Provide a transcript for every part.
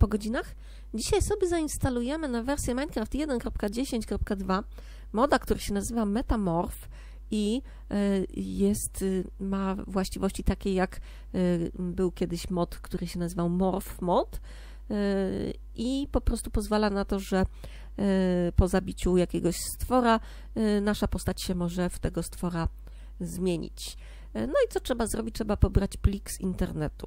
po godzinach? Dzisiaj sobie zainstalujemy na wersję Minecraft 1.10.2 moda, który się nazywa Metamorph i e, jest, y, ma właściwości takie jak y, był kiedyś mod, który się nazywał Morph Mod e, i po prostu pozwala na to, że e, po zabiciu jakiegoś stwora nasza postać się może w tego stwora zmienić. No i co trzeba zrobić? Trzeba pobrać plik z internetu.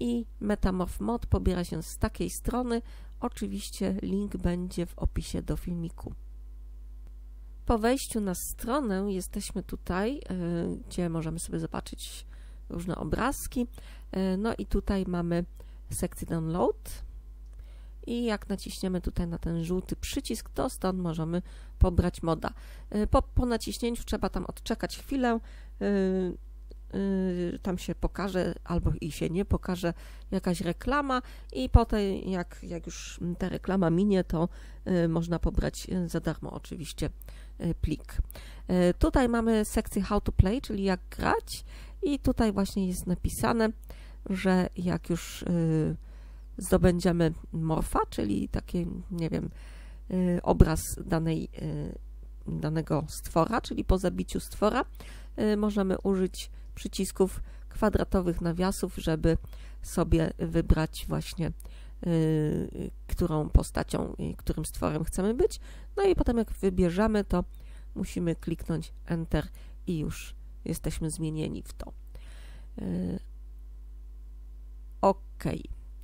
i Metamorph Mod pobiera się z takiej strony. Oczywiście link będzie w opisie do filmiku. Po wejściu na stronę jesteśmy tutaj, e, gdzie możemy sobie zobaczyć różne obrazki. E, no i tutaj mamy sekcję download. I jak naciśniemy tutaj na ten żółty przycisk, to stąd możemy pobrać moda. E, po, po naciśnięciu trzeba tam odczekać chwilę tam się pokaże albo i się nie pokaże jakaś reklama i potem jak, jak już ta reklama minie, to y, można pobrać y, za darmo oczywiście plik. Tutaj mamy sekcję How to Play, czyli jak grać i tutaj właśnie jest napisane, że jak już zdobędziemy morfa, czyli taki, nie wiem, obraz danej, danego stwora, czyli po zabiciu stwora, możemy użyć przycisków kwadratowych nawiasów, żeby sobie wybrać właśnie y, którą postacią i którym stworem chcemy być. No i potem jak wybierzemy, to musimy kliknąć Enter i już jesteśmy zmienieni w to. Y, ok.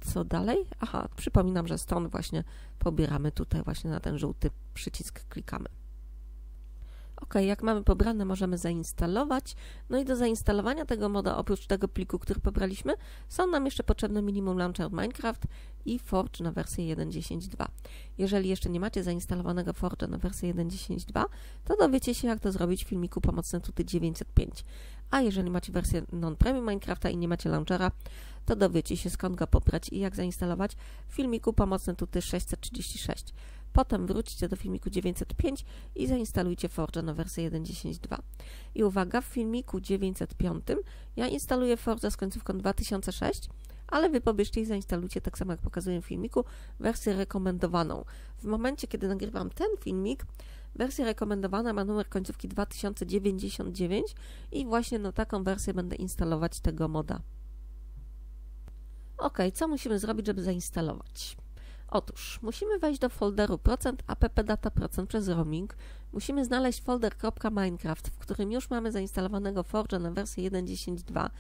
Co dalej? Aha, przypominam, że stąd właśnie pobieramy tutaj właśnie na ten żółty przycisk klikamy. Ok, jak mamy pobrane, możemy zainstalować. No i do zainstalowania tego moda, oprócz tego pliku, który pobraliśmy, są nam jeszcze potrzebne Minimum Launcher Minecraft i Forge na wersję 1.10.2. Jeżeli jeszcze nie macie zainstalowanego Forge na wersję 1.10.2, to dowiecie się, jak to zrobić w filmiku Pomocne Tuty 905. A jeżeli macie wersję non-premium Minecrafta i nie macie launchera, to dowiecie się, skąd go pobrać i jak zainstalować w filmiku Pomocne Tuty 636. Potem wróćcie do filmiku 905 i zainstalujcie Forge na wersję 1.10.2. I uwaga, w filmiku 905 ja instaluję Forge z końcówką 2006, ale wy pobierzcie i zainstalujcie, tak samo jak pokazuję w filmiku, wersję rekomendowaną. W momencie, kiedy nagrywam ten filmik, wersja rekomendowana ma numer końcówki 2099 i właśnie na taką wersję będę instalować tego moda. Ok, co musimy zrobić, żeby zainstalować? Otóż musimy wejść do folderu procent .app procent przez roaming. Musimy znaleźć folder .minecraft, w którym już mamy zainstalowanego Forge'a na wersję 1.10.2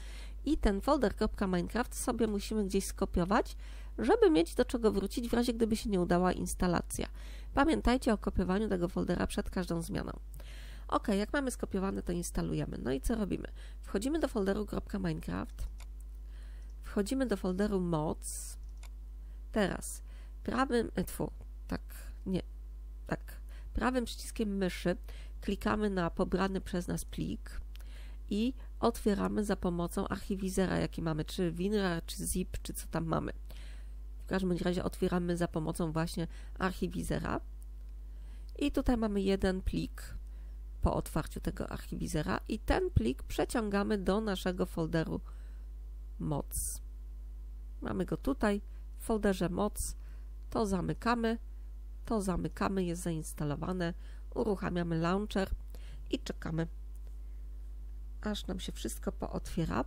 i ten folder .minecraft sobie musimy gdzieś skopiować, żeby mieć do czego wrócić w razie gdyby się nie udała instalacja. Pamiętajcie o kopiowaniu tego foldera przed każdą zmianą. Ok, jak mamy skopiowane, to instalujemy. No i co robimy? Wchodzimy do folderu .minecraft, wchodzimy do folderu mods. Teraz prawym, e, tfu, tak, nie, tak, prawym przyciskiem myszy klikamy na pobrany przez nas plik i otwieramy za pomocą archiwizera, jaki mamy, czy WinRAR, czy ZIP, czy co tam mamy. W każdym razie otwieramy za pomocą właśnie archiwizera i tutaj mamy jeden plik po otwarciu tego archiwizera i ten plik przeciągamy do naszego folderu moc. Mamy go tutaj w folderze moc to zamykamy, to zamykamy, jest zainstalowane, uruchamiamy launcher i czekamy, aż nam się wszystko pootwiera.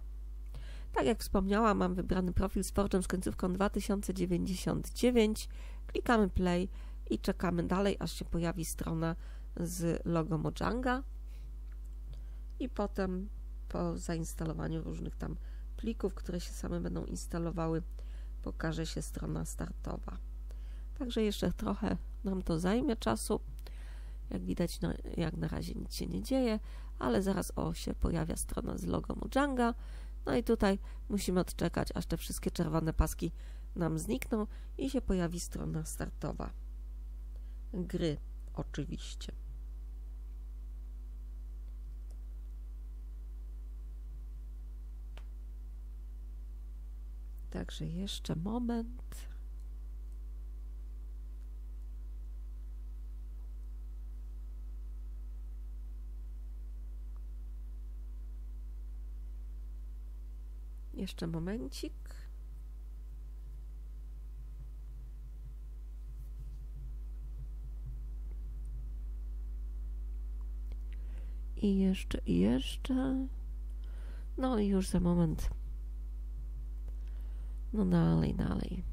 Tak jak wspomniałam, mam wybrany profil z Forge'em z końcówką 2099. Klikamy play i czekamy dalej, aż się pojawi strona z logo Mojanga. I potem po zainstalowaniu różnych tam plików, które się same będą instalowały, pokaże się strona startowa. Także jeszcze trochę nam to zajmie czasu. Jak widać, no, jak na razie nic się nie dzieje, ale zaraz o się pojawia strona z logo Mojanga. No i tutaj musimy odczekać, aż te wszystkie czerwone paski nam znikną i się pojawi strona startowa. Gry oczywiście. Także jeszcze moment. Jeszcze momencik. I jeszcze, i jeszcze. No i już za moment. No dalej, dalej.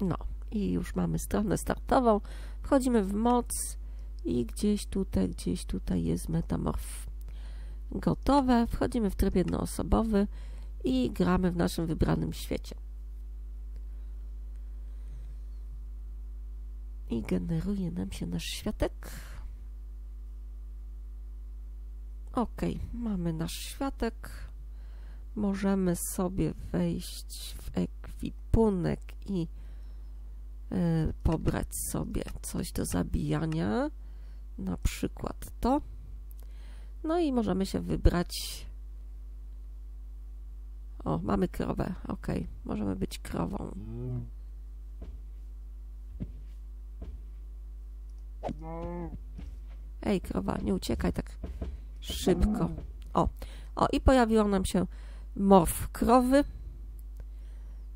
No i już mamy stronę startową. Wchodzimy w moc i gdzieś tutaj, gdzieś tutaj jest metamorf gotowe. Wchodzimy w tryb jednoosobowy i gramy w naszym wybranym świecie. I generuje nam się nasz światek. Ok, mamy nasz światek. Możemy sobie wejść w ekwipunek i y, pobrać sobie coś do zabijania, na przykład to. No i możemy się wybrać o, mamy krowę. Ok, możemy być krową. Ej, krowa, nie uciekaj tak szybko. O, o i pojawiło nam się morf krowy.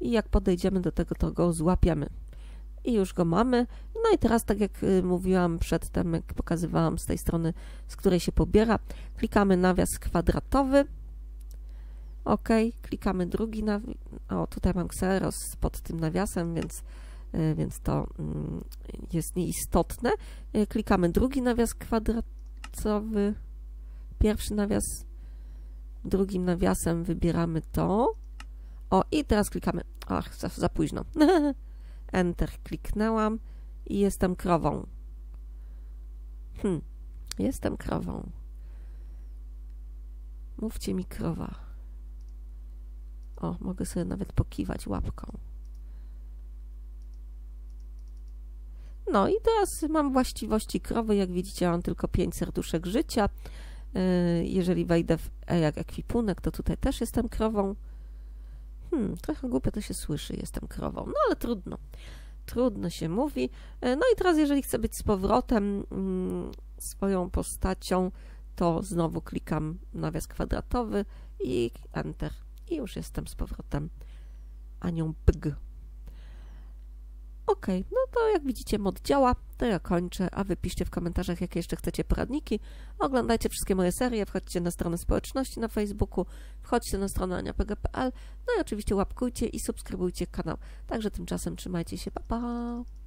I jak podejdziemy do tego, to go złapiemy. I już go mamy. No i teraz, tak jak y, mówiłam przedtem, jak pokazywałam z tej strony, z której się pobiera, klikamy nawias kwadratowy OK, klikamy drugi nawias. O, tutaj mam Xeros pod tym nawiasem, więc, e, więc to mm, jest nieistotne. E, klikamy drugi nawias kwadratowy, pierwszy nawias, drugim nawiasem wybieramy to. O, i teraz klikamy. Ach, za, za późno. Enter kliknęłam i jestem krową. Hm, jestem krową. Mówcie mi krowa. O, mogę sobie nawet pokiwać łapką. No i teraz mam właściwości krowy. Jak widzicie, mam tylko 5 serduszek życia. Y, jeżeli wejdę w e jak ekwipunek, to tutaj też jestem krową. Hmm, trochę głupio to się słyszy, jestem krową. No ale trudno. Trudno się mówi. Y, no i teraz, jeżeli chcę być z powrotem mm, swoją postacią, to znowu klikam nawias kwadratowy i Enter i już jestem z powrotem Anią Pg. Ok, no to jak widzicie mod działa, to ja kończę, a wy piszcie w komentarzach, jakie jeszcze chcecie poradniki. Oglądajcie wszystkie moje serie, wchodźcie na stronę społeczności na Facebooku, wchodźcie na stronę aniapg.pl, no i oczywiście łapkujcie i subskrybujcie kanał. Także tymczasem trzymajcie się, pa pa!